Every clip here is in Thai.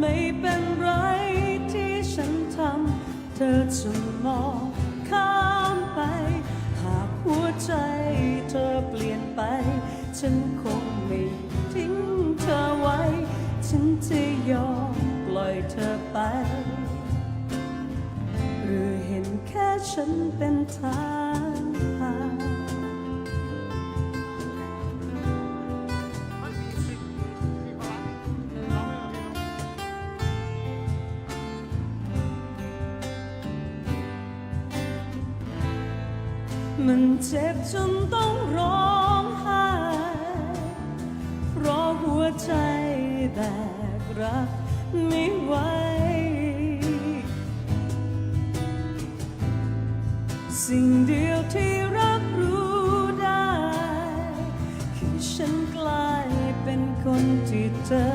ไม่เป็นไรที่ฉันทำเธอจะมองข้ามไป หากหัวใจเธอเปลี่ยนไป ฉันคงไม่ทิ้งเธอไว้ ฉันจะยอมปล่อยเธอไป หรือเห็นแค่ฉันเป็นทาง มันเจ็บจนต้องร้องไห้เพราะหัวใจแบกรับไม่ไหวสิ่งเดียวที่รับรู้ได้ คือฉันกลายเป็นคนที่เธอ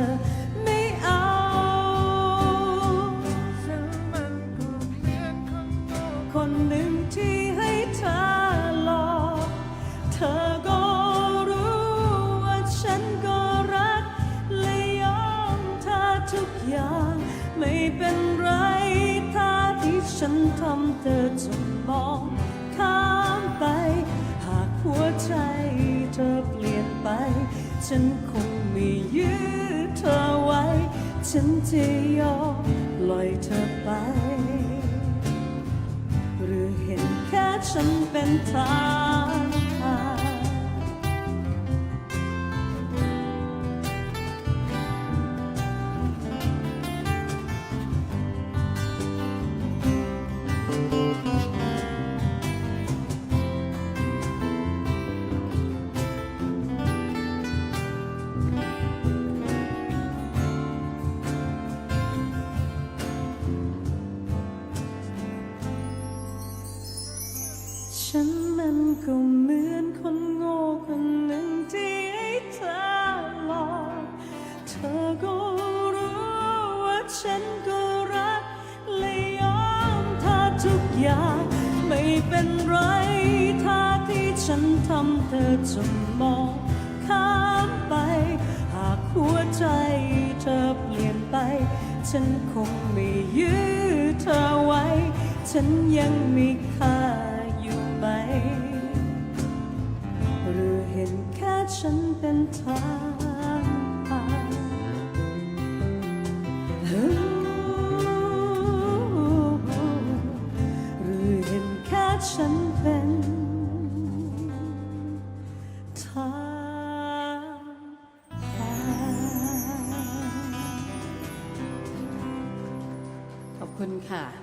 ทุกอย่าง ไม่เป็นไรถ้าที่ฉันทำเธอจะมองข้ามไป หากหัวใจเธอเปลี่ยนไป ฉันคงไม่ยื้อเธอไว้ ฉันจะยอมปล่อยเธอไป หรือเห็นแค่ฉันเป็นทาง ฉันมันก็เหมือนคนโง่คนหนึ่งที่ให้เธอหลอกเธอก็รู้ว่าฉันก็รักและยอมเธอทุกอย่างไม่เป็นไรถ้าที่ฉันทำเธอจะมองข้ามไป หากหัวใจเธอเปลี่ยนไป ฉันคงไม่ยื้อเธอไว้ ฉันยังมีค่าย คุณค่ะ